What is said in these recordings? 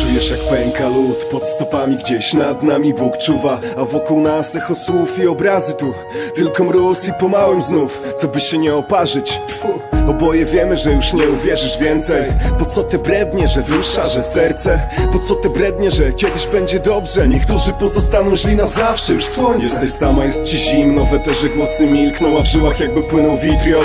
Czujesz jak pęka lód pod stopami gdzieś. Nad nami Bóg czuwa A wokół nas echo słów i obrazy tu. Tylko mróz i pomałym znów Co by się nie oparzyć. Tfu. Oboje wiemy, że już nie uwierzysz więcej. Po co te brednie, że dusza, że serce? Po co te brednie, że kiedyś będzie dobrze? Niektórzy pozostaną źli na zawsze Już słońce. Jesteś sama, jest ci zimno. Terze głosy milkną, a w żyłach jakby płynął witriol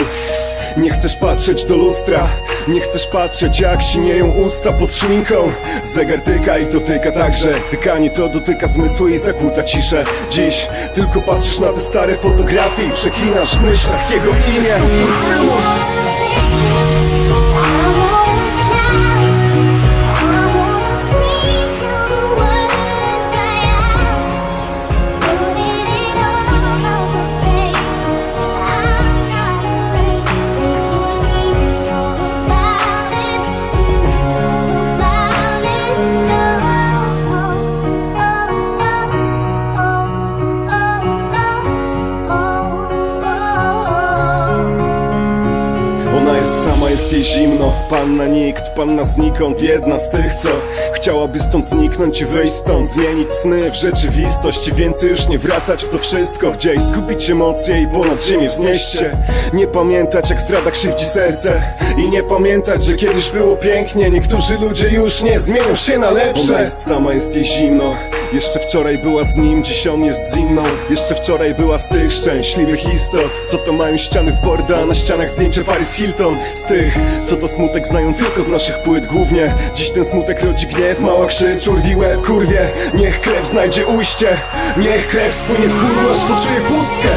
nie chcesz patrzeć do lustra Nie chcesz patrzeć jak sinieją usta pod szminką Zegar tyka i to tyka także Tykanie to dotyka zmysłu i zakłóca ciszę. Dziś tylko patrzysz na te stare fotografie I przeklinasz w myślach jego imię jest jej zimno Panna nikt, panna znikąd Jedna z tych, co chciałaby stąd zniknąć i wyjść stąd Zmienić sny w rzeczywistość i więcej już nie wracać w to wszystko Gdzieś skupić emocje i ponad ziemię wznieść się. Nie pamiętać jak zdrada krzywdzi serce I nie pamiętać, że kiedyś było pięknie. Niektórzy ludzie już nie zmienią się na lepsze. Ona jest sama, jest jej zimno jeszcze wczoraj była z nim, dziś on jest z inną. Jeszcze wczoraj była z tych szczęśliwych istot. Co to mają ściany w borda, na ścianach zdjęcie Paris Hilton. Z tych, co to smutek znają tylko z naszych płyt głównie. Dziś ten smutek rodzi gniew, mała krzycz, urwi łeb, kurwie. Niech krew znajdzie ujście Niech krew spłynie w kulu, aż poczuje pustkę